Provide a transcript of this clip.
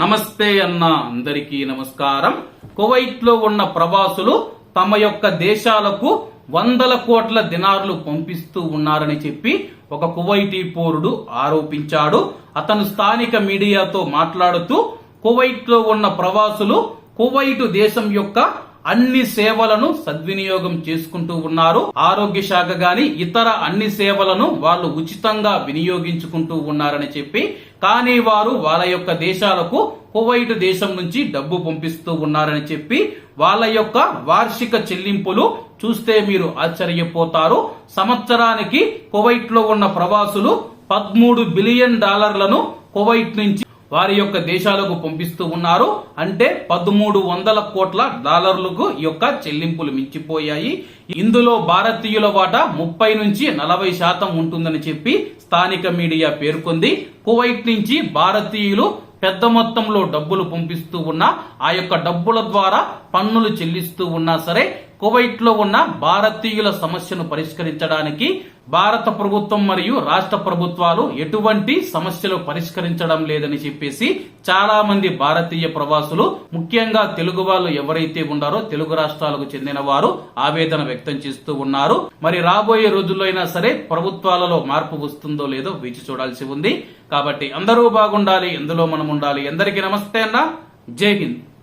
నమస్తే అన్న అందరికీ నమస్కారం. కువైట్లో ఉన్న ప్రవాసులు తమ యొక్క దేశాలకు వందల కోట్ల దినార్లు పంపిస్తూ ఉన్నారని చెప్పి ఒక కువైటీ పౌరుడు ఆరోపించాడు. అతను స్థానిక మీడియాతో మాట్లాడుతూ కువైట్లో ఉన్న ప్రవాసులు కువైటు దేశం యొక్క అన్ని సేవలను సద్వినియోగం చేసుకుంటూ ఉన్నారు. ఆరోగ్య శాఖ గాని ఇతర అన్ని సేవలను వాళ్ళు ఉచితంగా వినియోగించుకుంటూ ఉన్నారని చెప్పి కానీ వారు వాళ్ళ యొక్క దేశాలకు కువైట్ దేశం నుంచి డబ్బు పంపిస్తూ ఉన్నారని చెప్పి వాళ్ళ యొక్క వార్షిక చెల్లింపులు చూస్తే మీరు ఆశ్చర్యపోతారు. సంవత్సరానికి కువైట్లో ఉన్న ప్రవాసులు పదమూడు బిలియన్ డాలర్లను కువైట్ నుంచి వారి యొక్క దేశాలకు పంపిస్తూ ఉన్నారు. అంటే పదమూడు వందల కోట్ల డాలర్లకు యొక్క చెల్లింపులు మించిపోయాయి. ఇందులో భారతీయుల వాటా ముప్పై నుంచి నలభై శాతం ఉంటుందని చెప్పి స్థానిక మీడియా పేర్కొంది. కువైట్ నుంచి భారతీయులు పెద్ద మొత్తంలో డబ్బులు పంపిస్తూ ఉన్నా ఆ యొక్క డబ్బుల ద్వారా పన్నులు చెల్లిస్తూ ఉన్నా సరే కువైట్లో ఉన్న భారతీయుల సమస్యను పరిష్కరించడానికి భారత ప్రభుత్వం మరియు రాష్ట్ర ప్రభుత్వాలు ఎటువంటి సమస్యలు పరిష్కరించడం లేదని చెప్పేసి చాలా మంది భారతీయ ప్రవాసులు ముఖ్యంగా తెలుగు వాళ్ళు ఎవరైతే ఉన్నారో తెలుగు రాష్ట్రాలకు చెందిన వారు ఆవేదన వ్యక్తం చేస్తూ ఉన్నారు. మరి రాబోయే రోజుల్లో అయినా సరే ప్రభుత్వాలలో మార్పు వస్తుందో లేదో వేచి చూడాల్సి ఉంది. కాబట్టి అందరూ బాగుండాలి ఎందులో మనం ఉండాలి. ఎందరికీ నమస్తే అన్న. జై హింద్.